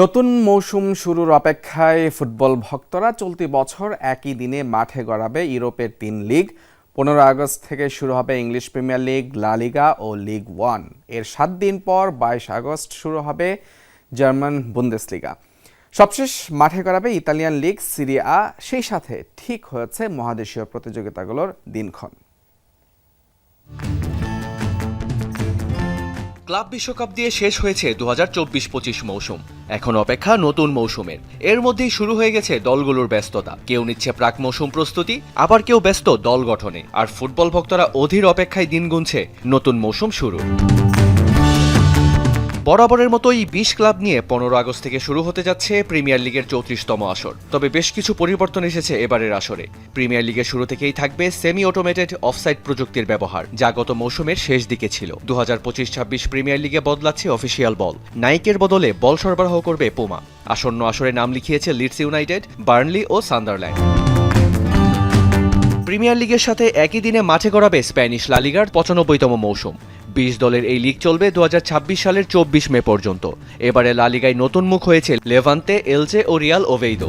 নতুন মৌসুম শুরুর অপেক্ষায় ফুটবল ভক্তরা চলতি বছর একই দিনে মাঠে গড়াবে ইউরোপের তিন লিগ। পনেরো আগস্ট থেকে শুরু হবে ইংলিশ প্রিমিয়ার লিগ, লা লিগা ও লিগ ওয়ান। এর সাত দিন পর বাইশ আগস্ট শুরু হবে জার্মান বুন্দেসলিগা। সবশেষ মাঠে গড়াবে ইতালিয়ান লিগ সিরিয়া। সেই সাথে ঠিক হয়েছে মহাদেশীয় প্রতিযোগিতাগুলোর দিনক্ষণ। ক্লাব বিশ্বকাপ দিয়ে শেষ হয়েছে দু হাজার চব্বিশ পঁচিশ মৌসুম। এখন অপেক্ষা নতুন মৌসুমের। এর মধ্যেই শুরু হয়ে গেছে দলগুলোর ব্যস্ততা। কেউ নিচ্ছে প্রাক মৌসুম প্রস্তুতি, আবার কেউ ব্যস্ত দল গঠনে। আর ফুটবল ভক্তরা অধীর অপেক্ষায় দিন গুনছে। নতুন মৌসুম শুরু। বরাবরের মতোই বিশ ক্লাব নিয়ে পনেরো আগস্ট থেকে শুরু হতে যাচ্ছে প্রিমিয়ার লিগের চৌত্রিশতম আসর। তবে বেশ কিছু পরিবর্তন এসেছে এবারের আসরে। প্রিমিয়ার লিগের শুরু থেকেই থাকবে সেমি অটোমেটেড অফসাইড প্রযুক্তির ব্যবহার, যা গত মৌসুমের শেষ দিকে ছিল। দু হাজার পঁচিশ ছাব্বিশ প্রিমিয়ার লিগে বদলাচ্ছে অফিসিয়াল বল নাইকের বদলে বল সরবরাহ করবে পোমা। আসন্ন আসরে নাম লিখিয়েছে লিডস ইউনাইটেড, বার্নলি ও সান্দারল্যান্ড প্রিমিয়ার লিগের সাথে একই দিনে মাঠে গড়াবে স্প্যানিশ লালিগার পঁচানব্বইতম মৌসুম। বিশ দলের এই লিগ চলবে দু হাজার ছাব্বিশ সালের চব্বিশ মে পর্যন্ত। এবারে লালিগায় নতুন মুখ হয়েছে লেভান্তে, এলজে ও রিয়াল ওভেইদো।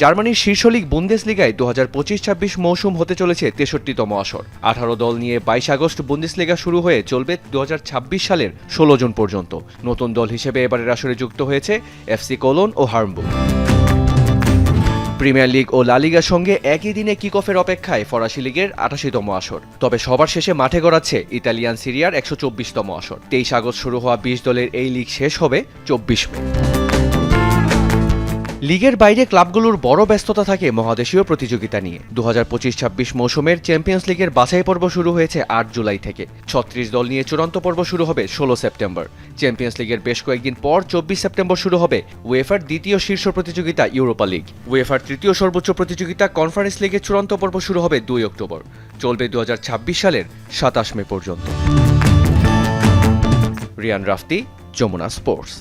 জার্মানির শীর্ষ লিগ বুন্দেস লিগায় দু হাজার পঁচিশ ছাব্বিশ মৌসুম হতে চলেছে তেষট্টিতম আসর। আঠারো দল নিয়ে বাইশ আগস্ট বুন্দেস লিগা শুরু হয়ে চলবে দু হাজার ছাব্বিশ সালের ষোলো জুন পর্যন্ত। নতুন দল হিসেবে এবারের আসরে যুক্ত হয়েছে এফসি কোলন ও হার্মবুক প্রিমিয়ার লিগ ও লালিগার সঙ্গে একই দিনে কিক অফের অপেক্ষায় ফরাসি লিগের আটাশিতম আসর। তবে সবার শেষে মাঠে গড়াচ্ছে ইতালিয়ান সিরিয়ার একশো চব্বিশতম আসর। তেইশ আগস্ট শুরু হওয়া বিশ দলের এই লিগ শেষ হবে চব্বিশ মে। লিগের বাইরে ক্লাবগুলোর বড় ব্যস্ততা থাকে মহাদেশীয় প্রতিযোগিতা নিয়ে। দু হাজার পঁচিশ ছাব্বিশ মৌসুমের চ্যাম্পিয়ন্স লিগের বাছাই পর্ব শুরু হয়েছে আট জুলাই থেকে। ছত্রিশ দল নিয়ে চূড়ান্ত পর্ব শুরু হবে ষোলো সেপ্টেম্বর। চ্যাম্পিয়ন্স লিগের বেশ কয়েকদিন পর চব্বিশ সেপ্টেম্বর শুরু হবে ওয়েফার দ্বিতীয় শীর্ষ প্রতিযোগিতা ইউরোপা লিগ। ওয়েফার তৃতীয় সর্বোচ্চ প্রতিযোগিতা কনফারেন্স লিগের চূড়ান্ত পর্ব শুরু হবে দুই অক্টোবর। চলবে দু হাজার ছাব্বিশ সালের সাতাশ মে পর্যন্ত। রিয়ান রাফতি, যমুনা স্পোর্টস।